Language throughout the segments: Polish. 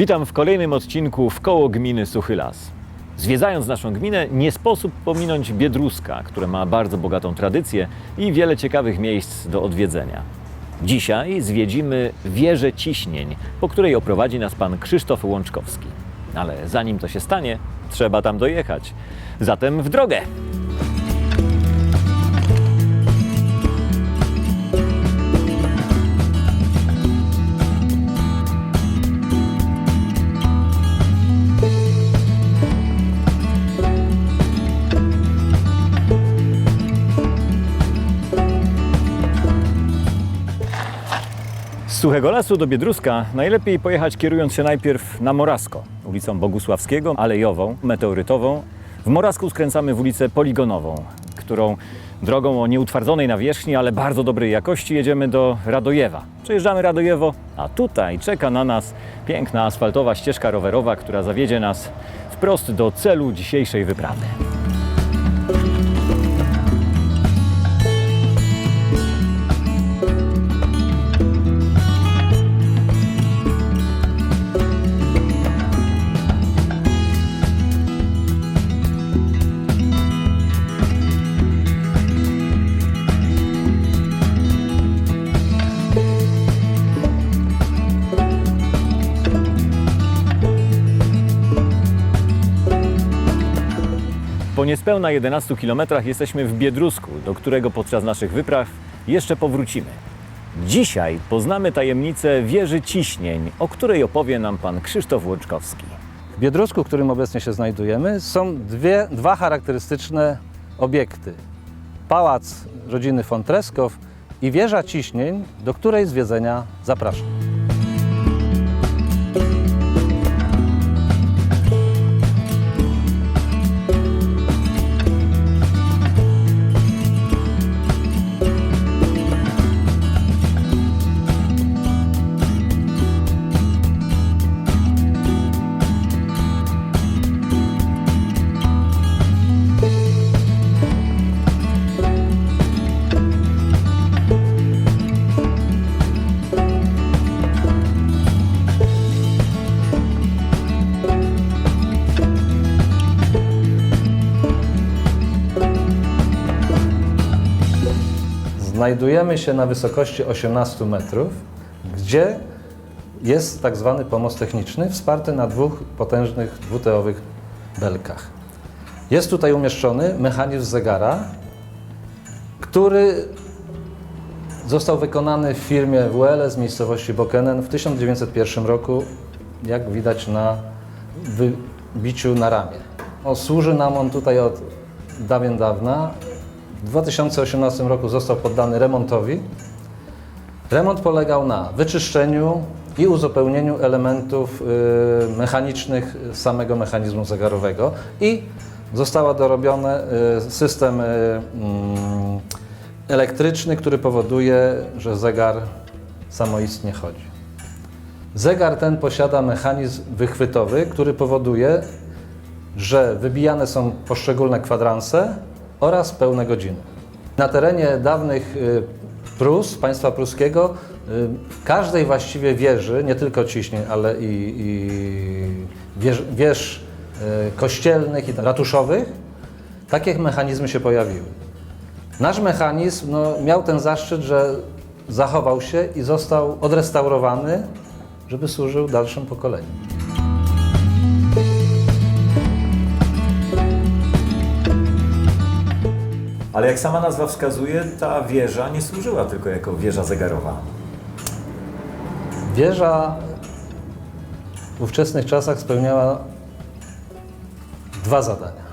Witam w kolejnym odcinku w koło gminy Suchy Las. Zwiedzając naszą gminę, nie sposób pominąć Biedruska, które ma bardzo bogatą tradycję i wiele ciekawych miejsc do odwiedzenia. Dzisiaj zwiedzimy wieżę ciśnień, po której oprowadzi nas pan Krzysztof Łączkowski. Ale zanim to się stanie, trzeba tam dojechać. Zatem w drogę! Suchego Lasu do Biedruska najlepiej pojechać kierując się najpierw na Morasko, ulicą Bogusławskiego, Alejową, Meteorytową. W Morasku skręcamy w ulicę Poligonową, którą drogą o nieutwardzonej nawierzchni, ale bardzo dobrej jakości jedziemy do Radojewa. Przejeżdżamy Radojewo, a tutaj czeka na nas piękna asfaltowa ścieżka rowerowa, która zawiedzie nas wprost do celu dzisiejszej wyprawy. Niespełna 11 kilometrach jesteśmy w Biedrusku, do którego podczas naszych wypraw jeszcze powrócimy. Dzisiaj poznamy tajemnicę wieży ciśnień, o której opowie nam pan Krzysztof Łączkowski. W Biedrusku, w którym obecnie się znajdujemy, są dwie, dwa charakterystyczne obiekty. Pałac rodziny von Treskow i wieża ciśnień, do której zwiedzenia zapraszam. Znajdujemy się na wysokości 18 metrów, gdzie jest tak zwany pomost techniczny wsparty na dwóch potężnych dwuteowych belkach. Jest tutaj umieszczony mechanizm zegara, który został wykonany w firmie WL z miejscowości Bokenen w 1901 roku, jak widać na wybiciu na ramię. O, służy nam on tutaj od dawien dawna. W 2018 roku został poddany remontowi. Remont polegał na wyczyszczeniu i uzupełnieniu elementów y, mechanicznych samego mechanizmu zegarowego i została dorobiony system y, mm, elektryczny, który powoduje, że zegar samoistnie chodzi. Zegar ten posiada mechanizm wychwytowy, który powoduje, że wybijane są poszczególne kwadranse oraz pełne godziny. Na terenie dawnych y, Prus, państwa pruskiego, y, każdej właściwie wieży, nie tylko ciśnień, ale i, i wież, wież y, kościelnych i ratuszowych, takie mechanizmy się pojawiły. Nasz mechanizm no, miał ten zaszczyt, że zachował się i został odrestaurowany, żeby służył dalszym pokoleniom. Ale jak sama nazwa wskazuje, ta wieża nie służyła tylko jako wieża zegarowa. Wieża w ówczesnych czasach spełniała dwa zadania.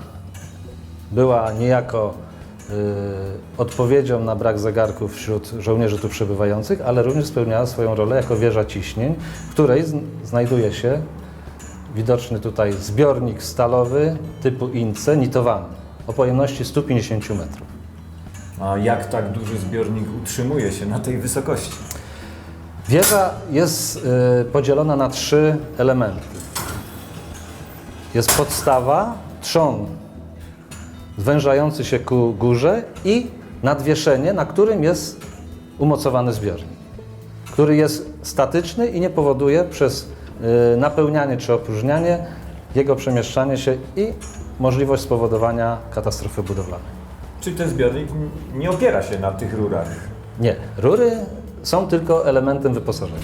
Była niejako y, odpowiedzią na brak zegarków wśród żołnierzy tu przebywających, ale również spełniała swoją rolę jako wieża ciśnień, w której znajduje się widoczny tutaj zbiornik stalowy typu INCE nitowany o pojemności 150 metrów. A jak tak duży zbiornik utrzymuje się na tej wysokości? Wieża jest y, podzielona na trzy elementy. Jest podstawa, trzon zwężający się ku górze i nadwieszenie, na którym jest umocowany zbiornik, który jest statyczny i nie powoduje przez y, napełnianie czy opróżnianie, jego przemieszczanie się i możliwość spowodowania katastrofy budowlanej. Czy ten zbiornik nie opiera się na tych rurach? Nie, rury są tylko elementem wyposażenia.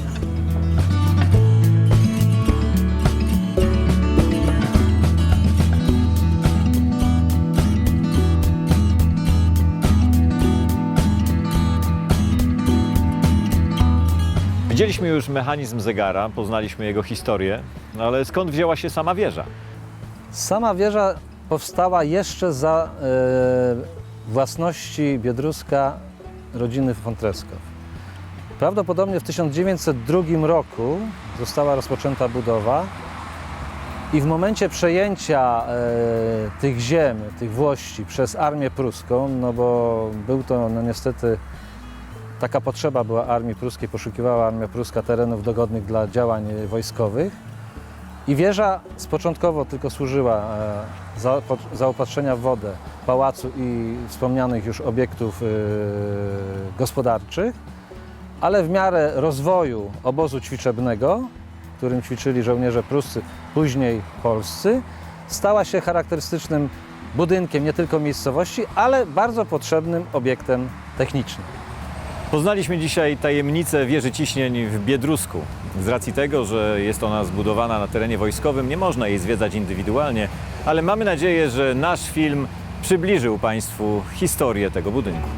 Widzieliśmy już mechanizm zegara, poznaliśmy jego historię, no ale skąd wzięła się sama wieża? Sama wieża powstała jeszcze za e, własności Biedruska rodziny Fontreskow. Prawdopodobnie w 1902 roku została rozpoczęta budowa i w momencie przejęcia e, tych ziem, tych włości przez armię pruską, no bo był to no niestety taka potrzeba była armii pruskiej, poszukiwała armia pruska terenów dogodnych dla działań wojskowych, i wieża początkowo tylko służyła e, zaopatrzenia w wodę pałacu i wspomnianych już obiektów e, gospodarczych, ale w miarę rozwoju obozu ćwiczebnego, w którym ćwiczyli żołnierze pruscy, później polscy, stała się charakterystycznym budynkiem nie tylko miejscowości, ale bardzo potrzebnym obiektem technicznym. Poznaliśmy dzisiaj tajemnicę wieży ciśnień w Biedrusku. Z racji tego, że jest ona zbudowana na terenie wojskowym, nie można jej zwiedzać indywidualnie, ale mamy nadzieję, że nasz film przybliżył Państwu historię tego budynku.